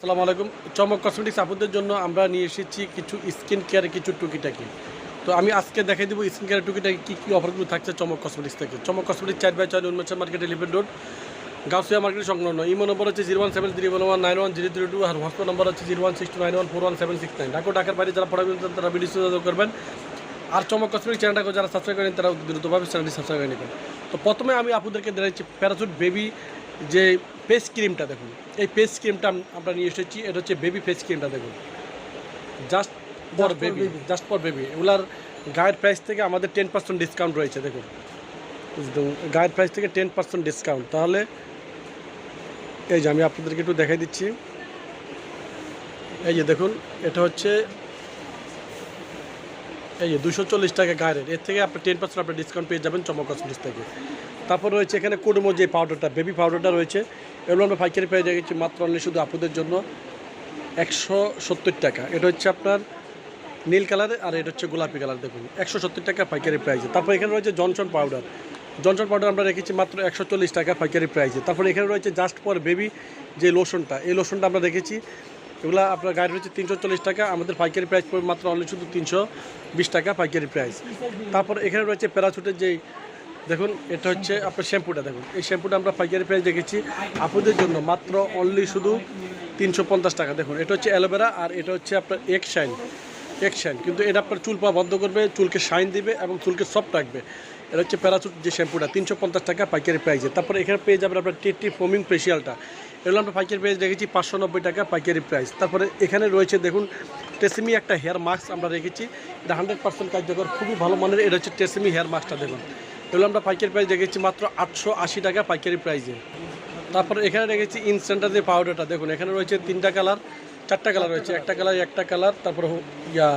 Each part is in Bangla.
আসসালামু আলাইকুম। চমক কসমেটিক্স আপুদের জন্য আমরা নিয়ে এসেছি কিছু স্কিন কেয়ারের কিছু টুকিটাকি। তো আমি আজকে দেখাই দেবো স্কিন কেয়ারের টুকিটাকি কী কী অফারগুলো থাকছে চমক কসমেটিক্স থেকে। চমক কসমেটিক্স চার বাই চার উন্মেষ মার্কেট লিভেন রোড গাউসিয়া মার্কেট সংলগ্ন। ইমো নম্বর হচ্ছে zero one seven three one nine one zero three two আর হসপিটাল নম্বর হচ্ছে zero one six two nine one four one seven six nine Dhaka ঢাকার বাইরে যারা পড়াবেন তারা ভিডিও যোগাযোগ করবেন। আর চমক কসমেটিক চ্যানেলটাকে যারা সাবস্ক্রাইব করেন তারা দ্রুতভাবে চ্যানেলটি সাবস্ক্রাইব করে নেবেন। তো প্রথমে আমি আপনাদেরকে দেখাচ্ছি প্যারাসুট বেবি যে ফেস ক্রিমটা দেখুন এই ফেস ক্রিমটা আমরা নিয়ে এসেছি এটা হচ্ছে বেবি ফেস ক্রিমটা দেখুন। Just for baby just for baby এগুলার গায়ের প্রাইস থেকে আমাদের টেন পার্সেন্ট ডিসকাউন্ট রয়েছে দেখুন। গায়ের প্রাইস থেকে টেন পার্সেন্ট ডিসকাউন্ট তাহলে এই যে আমি আপনাদেরকে একটু দেখাই দিচ্ছি। এই যে দেখুন এটা হচ্ছে এই যে দুশো চল্লিশ টাকা গায়ের এর থেকে আপনি টেন পার্সেন্ট আপনি ডিসকাউন্ট পেয়ে যাবেন চমক কসমেটিক্স থেকে। তারপর রয়েছে এখানে কুডুমো যে পাউডারটা বেবি পাউডারটা রয়েছে। এগুলো আমরা পাইকারি পেয়ে রেখেছি মাত্র অনলি শুধু আপুদের জন্য একশো সত্তর টাকা। এটা হচ্ছে আপনার নীল কালার আর এটা হচ্ছে গোলাপি কালার, দেখুন। একশো সত্তর টাকা পাইকারি প্রাইসে তারপর এখানে রয়েছে জনসন পাউডার জনসন পাউডার আমরা রেখেছি মাত্র একশো চল্লিশ টাকা পাইকারি প্রাইসে তারপর এখানে রয়েছে জাস্ট ফর বেবি যে লোশনটা এই লোশনটা আমরা রেখেছি এগুলো আপনার গাড়ি রয়েছে তিনশো চল্লিশ টাকা, আমাদের পাইকারি প্রাইস মাত্র অনলি শুধু তিনশো বিশ টাকা পাইকারি প্রাইস তারপর এখানে রয়েছে প্যারাসুটের যেই, দেখুন, এটা হচ্ছে আপনার শ্যাম্পুটা, দেখুন। এই শ্যাম্পুটা আমরা পাইকারি প্রাইস দেখেছি। আপুদের জন্য মাত্র অনলি শুধু তিনশো পঞ্চাশ টাকা, দেখুন। এটা হচ্ছে অ্যালোভেরা আর এটা হচ্ছে আপনার এক শাইন এক শাইন কিন্তু এটা আপনার চুল পাওয়া বন্ধ করবে, চুলকে শাইন দিবে এবং চুলকে সফট রাখবে। এটা হচ্ছে প্যারাচুট যে শ্যাম্পুটা তিনশো পঞ্চাশ টাকা পাইকারি প্রাইসে তারপরে এখানে পেয়ে যাবেন আপনার টেটি ফোমিং ফেশিয়ালটা এগুলো আমরা পাইকারি প্রাইস রেখেছি পাঁচশো নব্বই টাকা পাইকারি প্রাইস তারপরে এখানে রয়েছে দেখুন টেসিমি একটা হেয়ার মাস্ক আমরা রেখেছি। এটা হান্ড্রেড পার্সেন্ট কার্যকর, খুবই ভালো মানের। এটা হচ্ছে টেসিমি হেয়ার মাস্কটা দেখুন। এগুলো আমরা পাইকারি প্রাইস রেখেছি মাত্র আটশো আশি টাকা পাইকারি প্রাইসে তারপর এখানে রেখেছি ইনস্ট্যান্টার যে পাউডারটা দেখুন, এখানে রয়েছে তিনটা কালার চারটা কালার রয়েছে, একটা কালার একটা কালার তারপর ইয়া,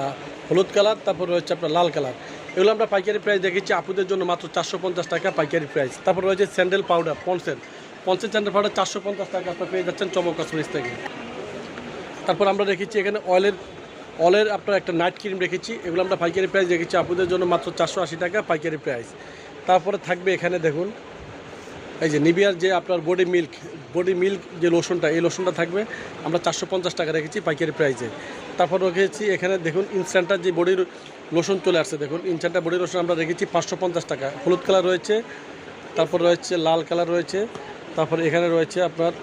হলুদ কালার তারপর রয়েছে আপনার লাল কালার এগুলো আমরা পাইকারি প্রাইস দেখেছি, আপুদের জন্য মাত্র চারশো পঞ্চাশ টাকা পাইকারি প্রাইস তারপর রয়েছে স্যান্ডেল পাউডার পন্সের পন্সের স্যান্ডেল পাউডার চারশো পঞ্চাশ টাকা আপনার পেয়ে যাচ্ছেন চমক কাশ্মীর থেকে। তারপর আমরা রেখেছি এখানে অয়েলের অলের আপনার একটা নাইট ক্রিম রেখেছি, এগুলো আমরা পাইকারি প্রাইস রেখেছি আপুদের জন্য মাত্র চারশো আশি টাকা পাইকারি প্রাইস তারপরে থাকবে এখানে দেখুন এই যে নিবিয়ার যে আপনার বডি মিল্ক বডি মিল্ক যে লোশনটা, এই লোশনটা থাকবে, আমরা চারশো পঞ্চাশ টাকা রেখেছি পাইকারি প্রাইসে। তারপর রেখেছি এখানে দেখুন ইনস্ট্যান্টার যে বডির লোশন চলে আসছে, দেখুন ইনস্ট্যান্টার বডি লোশন আমরা রেখেছি পাঁচশো পঞ্চাশ টাকা। হলুদ কালার রয়েছে, তারপর রয়েছে লাল কালার রয়েছে, তারপর এখানে রয়েছে আপনার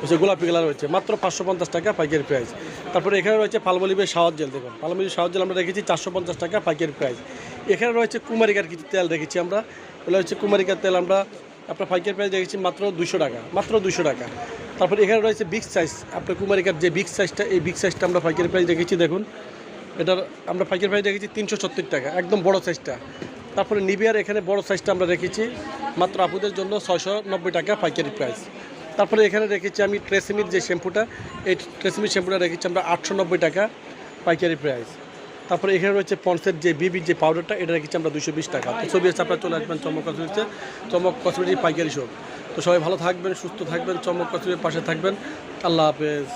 হচ্ছে গোলাপি কালার রয়েছে, মাত্র পাঁচশো পঞ্চাশ টাকা পাইকারি প্রাইস। তারপরে এখানে রয়েছে পালমলিবের শাওয়ার জেল, দেখুন পালমলিবের শাওয়ার জেল আমরা রেখেছি চারশো পঞ্চাশ টাকা পাইকারি প্রাইস। এখানে রয়েছে কুমারিকার কিছু তেল রেখেছি আমরা, এগুলো হচ্ছে কুমারিকার তেল আমরা আপনার পাইকারি প্রাইস রেখেছি মাত্র দুশো টাকা, মাত্র দুশো টাকা। তারপর এখানে রয়েছে বিগ সাইজ আপনার কুমারিকার যে বিগ সাইজটা এই বিগ সাইজটা আমরা পাইকারি প্রাইস রেখেছি দেখুন। এটার আমরা পাইকারি প্রাইস রেখেছি তিনশো সত্তর টাকা, একদম বড় সাইজটা তারপরে নিবিয়ার এখানে বড় সাইজটা আমরা রেখেছি মাত্র আপুদের জন্য ছয়শো নব্বই টাকা পাইকারি প্রাইস তারপরে এখানে রেখেছি আমি ট্রেসিমির যে শ্যাম্পুটা এই ট্রেসিমির শ্যাম্পুটা রেখেছি আমরা আটশো নব্বই টাকা পাইকারি প্রাইস তারপরে এখানে রয়েছে পন্সের যে বিবি যে পাউডারটা, এটা রেখেছি আমরা দুশো বিশ টাকা। তো ছবি আপনারা চলে আসবেন চমক কসমেটিক্সে চমক কসমেটিক পাইকারি শপ। তো সবাই ভালো থাকবেন, সুস্থ থাকবেন, চমক কসমেটির পাশে থাকবেন। আল্লাহ হাফেজ।